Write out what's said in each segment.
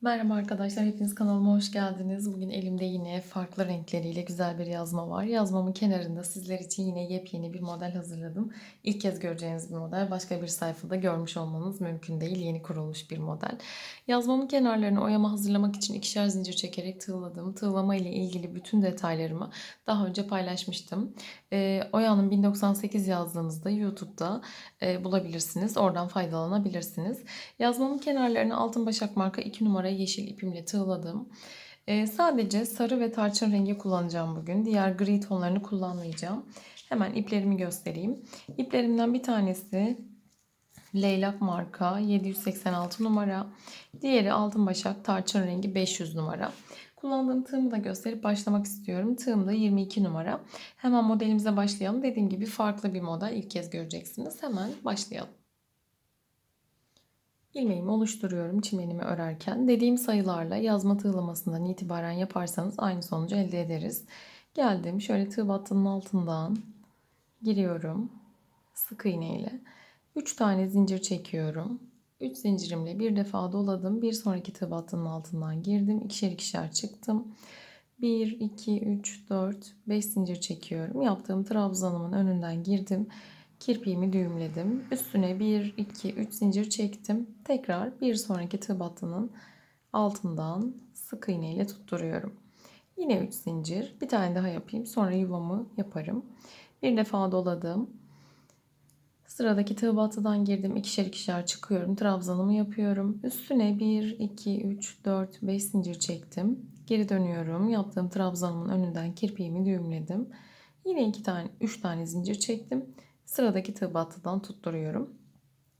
Merhaba arkadaşlar, hepiniz kanalıma hoş geldiniz. Bugün elimde yine farklı renkleriyle güzel bir yazma var. Yazmamın kenarında sizler için yine yepyeni bir model hazırladım. İlk kez göreceğiniz bir model. Başka bir sayfada görmüş olmanız mümkün değil. Yeni kurulmuş bir model. Yazmamın kenarlarını oyama hazırlamak için ikişer zincir çekerek tığladım. Tığlama ile ilgili bütün detaylarımı daha önce paylaşmıştım. E, Oya'nın 1098 yazdığınızda YouTube'da e, bulabilirsiniz. Oradan faydalanabilirsiniz. Yazmamın kenarlarını altın başak marka 2 numara yeşil ipimle tığladım. Ee, sadece sarı ve tarçın rengi kullanacağım bugün. Diğer gri tonlarını kullanmayacağım. Hemen iplerimi göstereyim. İplerimden bir tanesi Leylak marka 786 numara. Diğeri altın başak tarçın rengi 500 numara. Kullandığım tığımı da gösterip başlamak istiyorum. Tığım da 22 numara. Hemen modelimize başlayalım. Dediğim gibi farklı bir model. İlk kez göreceksiniz. Hemen başlayalım. İlmeğimi oluşturuyorum çimenimi örerken. Dediğim sayılarla yazma tığlamasından itibaren yaparsanız aynı sonucu elde ederiz. Geldim şöyle tığ battının altından giriyorum. Sık iğne ile 3 tane zincir çekiyorum. 3 zincirimle bir defa doladım. Bir sonraki tığ battının altından girdim. İkişer ikişer çıktım. 1, 2, 3, 4, 5 zincir çekiyorum. Yaptığım trabzanımın önünden girdim. Kirpiğimi düğümledim. Üstüne 1, 2, 3 zincir çektim. Tekrar bir sonraki tığ battının altından sık iğne ile tutturuyorum. Yine 3 zincir. Bir tane daha yapayım. Sonra yuvamı yaparım. Bir defa doladım. Sıradaki tığ battıdan girdim. ikişer ikişer çıkıyorum. Trabzanımı yapıyorum. Üstüne 1, 2, 3, 4, 5 zincir çektim. Geri dönüyorum. Yaptığım trabzanımın önünden kirpiğimi düğümledim. Yine 2 tane, 3 tane zincir çektim. Sıradaki tığ battıdan tutturuyorum.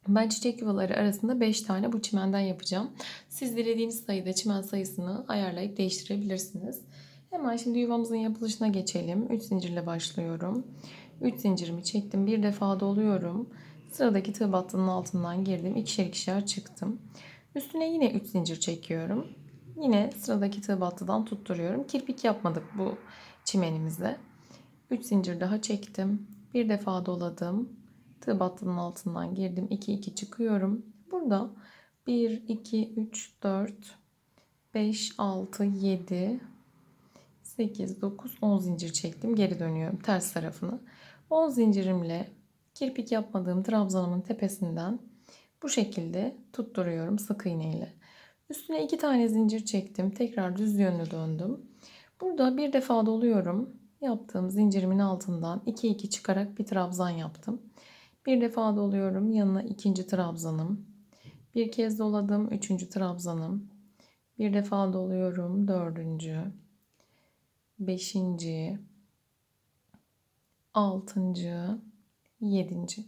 Ben çiçek yuvaları arasında 5 tane bu çimenden yapacağım. Siz dilediğiniz sayıda çimen sayısını ayarlayıp değiştirebilirsiniz. Hemen şimdi yuvamızın yapılışına geçelim. 3 zincirle başlıyorum. 3 zincirimi çektim. Bir defa doluyorum. Sıradaki tığ battının altından girdim. İkişer ikişer çıktım. Üstüne yine 3 zincir çekiyorum. Yine sıradaki tığ battıdan tutturuyorum. Kirpik yapmadık bu çimenimizde. 3 zincir daha çektim. Bir defa doladım. Tığ battının altından girdim. 2 2 çıkıyorum. Burada 1 2 3 4 5 6 7 8 9 10 zincir çektim. Geri dönüyorum ters tarafını. 10 zincirimle kirpik yapmadığım trabzanımın tepesinden bu şekilde tutturuyorum sık iğne ile. Üstüne iki tane zincir çektim. Tekrar düz yönlü döndüm. Burada bir defa doluyorum yaptığım zincirimin altından 2 2 çıkarak bir trabzan yaptım. Bir defa doluyorum. Yanına ikinci trabzanım. Bir kez doladım. Üçüncü trabzanım. Bir defa doluyorum. Dördüncü. Beşinci. Altıncı. Yedinci.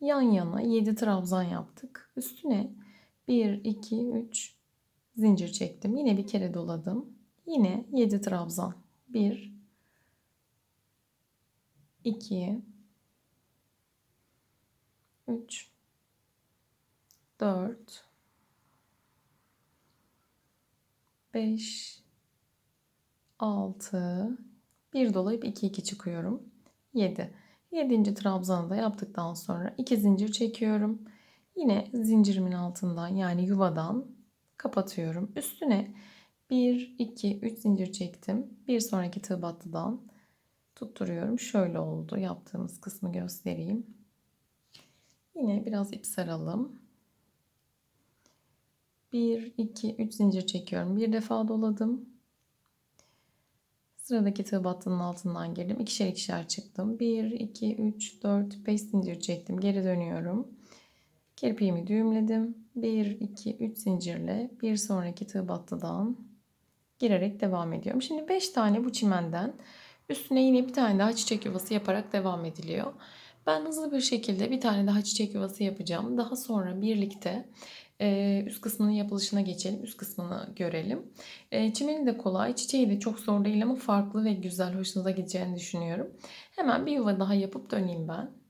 Yan yana yedi trabzan yaptık. Üstüne bir, iki, üç zincir çektim. Yine bir kere doladım. Yine yedi trabzan. Bir, 2 3 4 5 6 1 dolayıp 2 2 çıkıyorum. 7. 7. trabzanı da yaptıktan sonra 2 zincir çekiyorum. Yine zincirimin altından yani yuvadan kapatıyorum. Üstüne 1 2 3 zincir çektim. Bir sonraki tığ battıdan tutturuyorum. Şöyle oldu. Yaptığımız kısmı göstereyim. Yine biraz ip saralım. 1, 2, 3 zincir çekiyorum. Bir defa doladım. Sıradaki tığ battının altından girdim. İkişer ikişer çıktım. 1, 2, 3, 4, 5 zincir çektim. Geri dönüyorum. Kirpiğimi düğümledim. 1, 2, 3 zincirle bir sonraki tığ battıdan girerek devam ediyorum. Şimdi 5 tane bu çimenden Üstüne yine bir tane daha çiçek yuvası yaparak devam ediliyor. Ben hızlı bir şekilde bir tane daha çiçek yuvası yapacağım. Daha sonra birlikte e, üst kısmının yapılışına geçelim. Üst kısmını görelim. E, çimeni de kolay. Çiçeği de çok zor değil ama farklı ve güzel. Hoşunuza gideceğini düşünüyorum. Hemen bir yuva daha yapıp döneyim ben.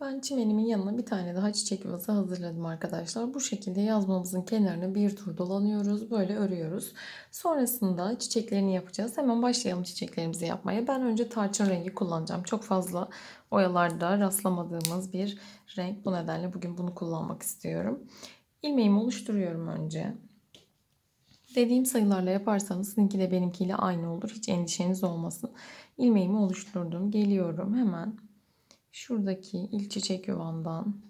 Ben çimenimin yanına bir tane daha çiçek yuvası hazırladım arkadaşlar. Bu şekilde yazmamızın kenarını bir tur dolanıyoruz. Böyle örüyoruz. Sonrasında çiçeklerini yapacağız. Hemen başlayalım çiçeklerimizi yapmaya. Ben önce tarçın rengi kullanacağım. Çok fazla oyalarda rastlamadığımız bir renk. Bu nedenle bugün bunu kullanmak istiyorum. İlmeğimi oluşturuyorum önce. Dediğim sayılarla yaparsanız sizinki de benimkiyle aynı olur. Hiç endişeniz olmasın. İlmeğimi oluşturdum. Geliyorum hemen şuradaki ilk çiçek yuvandan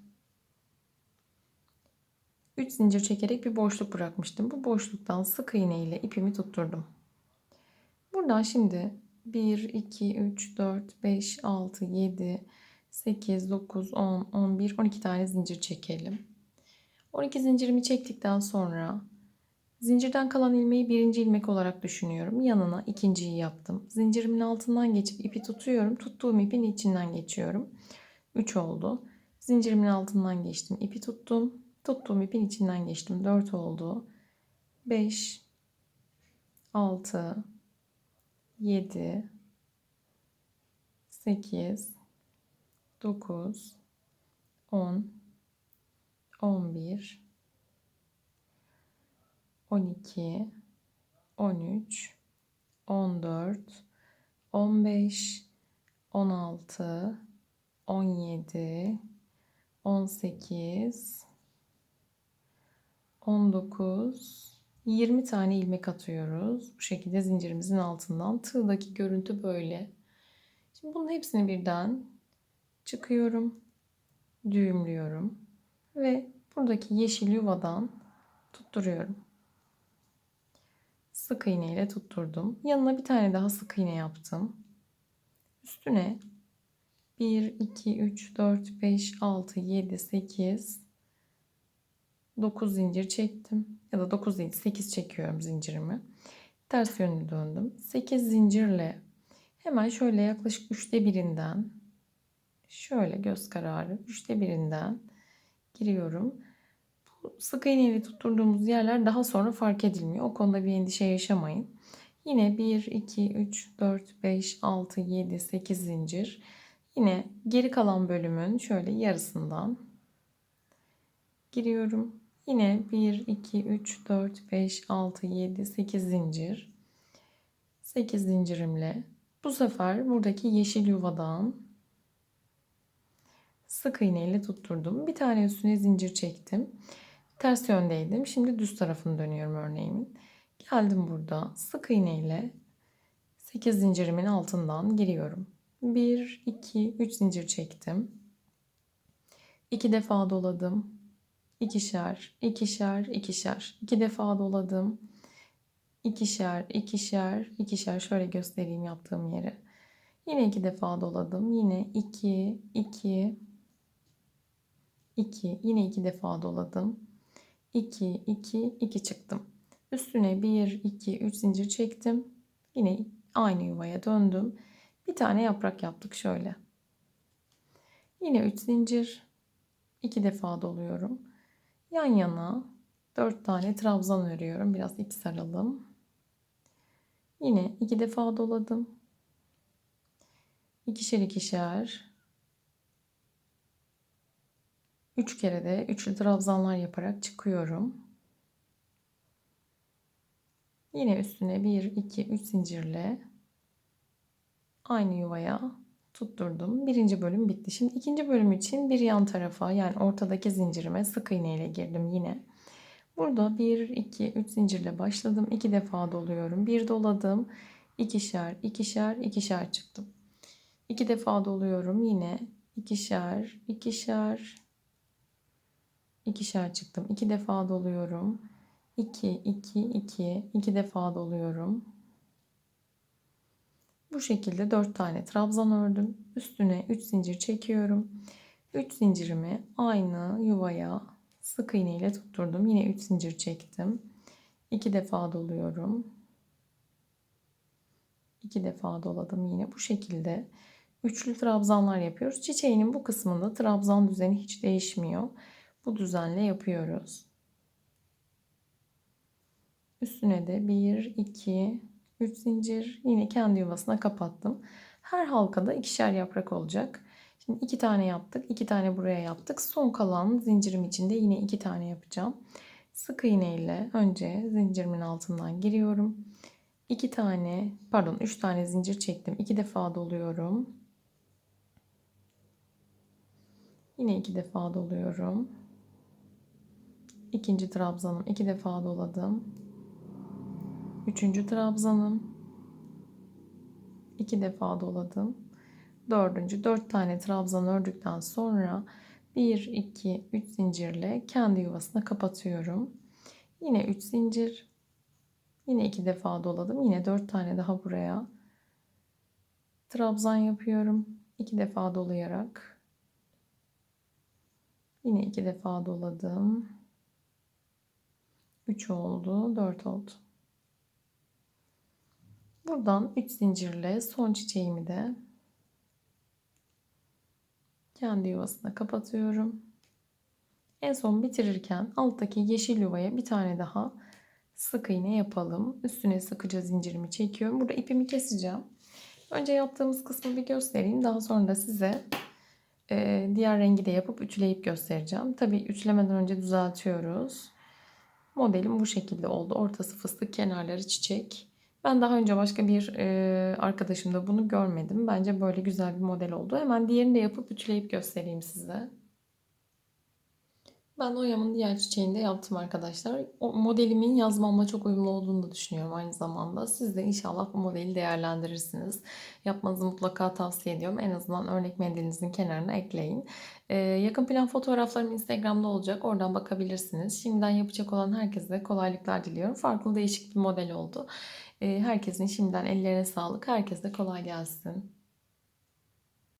3 zincir çekerek bir boşluk bırakmıştım. Bu boşluktan sık iğne ile ipimi tutturdum. Buradan şimdi 1, 2, 3, 4, 5, 6, 7, 8, 9, 10, 11, 12 tane zincir çekelim. 12 zincirimi çektikten sonra zincirden kalan ilmeği birinci ilmek olarak düşünüyorum. Yanına ikinciyi yaptım. Zincirimin altından geçip ipi tutuyorum. Tuttuğum ipin içinden geçiyorum. 3 oldu. Zincirimin altından geçtim. ipi tuttum. Tuttuğum ipin içinden geçtim. 4 oldu. 5 6 7 8 9 10 11 12 13 14 15 16 17 18 19 20 tane ilmek atıyoruz. Bu şekilde zincirimizin altından. Tığdaki görüntü böyle. Şimdi bunun hepsini birden çıkıyorum. Düğümlüyorum. Ve buradaki yeşil yuvadan tutturuyorum. Sık iğne ile tutturdum. Yanına bir tane daha sık iğne yaptım. Üstüne 1, 2, 3, 4, 5, 6, 7, 8, 9 zincir çektim. Ya da 9 değil 8 çekiyorum zincirimi. Ters yönlü döndüm. 8 zincirle hemen şöyle yaklaşık 3'te birinden şöyle göz kararı 3'te birinden giriyorum. Sık iğneyle tutturduğumuz yerler daha sonra fark edilmiyor. O konuda bir endişe yaşamayın. Yine 1, 2, 3, 4, 5, 6, 7, 8 zincir. Yine geri kalan bölümün şöyle yarısından giriyorum. Yine 1, 2, 3, 4, 5, 6, 7, 8 zincir. 8 zincirimle bu sefer buradaki yeşil yuvadan sık iğne ile tutturdum. Bir tane üstüne zincir çektim. Ters yöndeydim. Şimdi düz tarafını dönüyorum örneğimin. Geldim burada sık iğne ile 8 zincirimin altından giriyorum. 1, 2, 3 zincir çektim. 2 defa doladım ikişer, ikişer, ikişer. İki defa doladım. İkişer, ikişer, ikişer. Şöyle göstereyim yaptığım yeri. Yine iki defa doladım. Yine iki, iki, iki. Yine iki defa doladım. İki, iki, iki çıktım. Üstüne bir, iki, üç zincir çektim. Yine aynı yuvaya döndüm. Bir tane yaprak yaptık şöyle. Yine üç zincir. iki defa doluyorum. Yan yana 4 tane trabzan örüyorum. Biraz ip saralım. Yine iki defa doladım. İkişer ikişer. Üç kere de üçlü trabzanlar yaparak çıkıyorum. Yine üstüne 1, 2, 3 zincirle aynı yuvaya tutturdum. Birinci bölüm bitti. Şimdi ikinci bölüm için bir yan tarafa yani ortadaki zincirime sık iğne ile girdim yine. Burada 1, 2, 3 zincirle başladım. 2 defa doluyorum. Bir doladım. ikişer, ikişer, ikişer çıktım. 2 defa doluyorum. Yine ikişer, ikişer, ikişer çıktım. 2 defa doluyorum. 2, 2, 2, 2 defa doluyorum. Bu şekilde 4 tane trabzan ördüm. Üstüne 3 zincir çekiyorum. 3 zincirimi aynı yuvaya sık iğne ile tutturdum. Yine 3 zincir çektim. 2 defa doluyorum. 2 defa doladım yine bu şekilde üçlü trabzanlar yapıyoruz. Çiçeğinin bu kısmında trabzan düzeni hiç değişmiyor. Bu düzenle yapıyoruz. Üstüne de 1 2 3 zincir yine kendi yuvasına kapattım. Her halkada ikişer yaprak olacak. Şimdi iki tane yaptık. iki tane buraya yaptık. Son kalan zincirim içinde yine iki tane yapacağım. Sık iğne ile önce zincirimin altından giriyorum. İki tane pardon üç tane zincir çektim. iki defa doluyorum. Yine iki defa doluyorum. İkinci trabzanım iki defa doladım. Üçüncü trabzanım. İki defa doladım. Dördüncü dört tane trabzan ördükten sonra 1, 2, 3 zincirle kendi yuvasına kapatıyorum. Yine 3 zincir. Yine iki defa doladım. Yine 4 tane daha buraya. Trabzan yapıyorum. iki defa dolayarak. Yine iki defa doladım. 3 oldu. 4 oldu. Buradan 3 zincirle son çiçeğimi de kendi yuvasına kapatıyorum. En son bitirirken alttaki yeşil yuvaya bir tane daha sık iğne yapalım. Üstüne sıkıca zincirimi çekiyorum. Burada ipimi keseceğim. Önce yaptığımız kısmı bir göstereyim. Daha sonra da size e, diğer rengi de yapıp ütüleyip göstereceğim. Tabii ütülemeden önce düzeltiyoruz. Modelim bu şekilde oldu. Ortası fıstık, kenarları çiçek. Ben daha önce başka bir e, arkadaşımda bunu görmedim. Bence böyle güzel bir model oldu. Hemen diğerini de yapıp ütüleyip göstereyim size. Ben oyamın diğer çiçeğini de yaptım arkadaşlar. O modelimin yazmamla çok uyumlu olduğunu da düşünüyorum aynı zamanda. Siz de inşallah bu modeli değerlendirirsiniz. Yapmanızı mutlaka tavsiye ediyorum. En azından örnek mendilinizin kenarına ekleyin. Ee, yakın plan fotoğraflarım Instagram'da olacak. Oradan bakabilirsiniz. Şimdiden yapacak olan herkese kolaylıklar diliyorum. Farklı değişik bir model oldu. Ee, herkesin şimdiden ellerine sağlık. Herkese kolay gelsin.